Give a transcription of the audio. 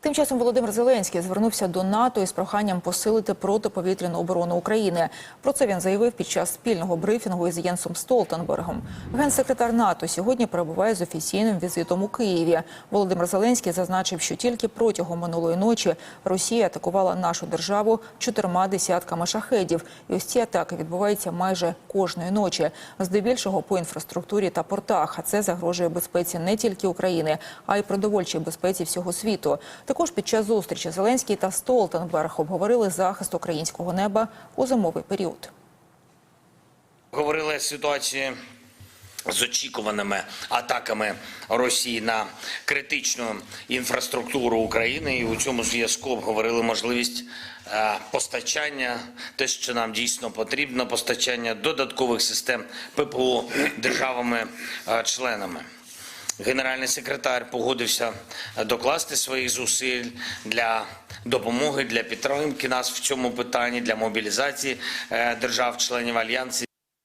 Тим часом Володимир Зеленський звернувся до НАТО із проханням посилити протиповітряну оборону України. Про це він заявив під час спільного брифінгу із Єнсом Столтенбергом. Генсекретар НАТО сьогодні перебуває з офіційним візитом у Києві. Володимир Зеленський зазначив, що тільки протягом минулої ночі Росія атакувала нашу державу чотирма десятками шахедів. І ось ці атаки відбуваються майже кожної ночі, здебільшого по інфраструктурі та портах. А це загрожує безпеці не тільки України, а й продовольчій безпеці всього світу. Також під час зустрічі Зеленський та Столтенберг обговорили захист українського неба у зимовий період. Говорили ситуації з очікуваними атаками Росії на критичну інфраструктуру України, і у цьому зв'язку обговорили можливість е, постачання, те, що нам дійсно потрібно, постачання додаткових систем ППО державами-членами. Генеральний секретар погодився докласти своїх зусиль для допомоги, для підтримки нас в цьому питанні, для мобілізації е, держав-членів альянсу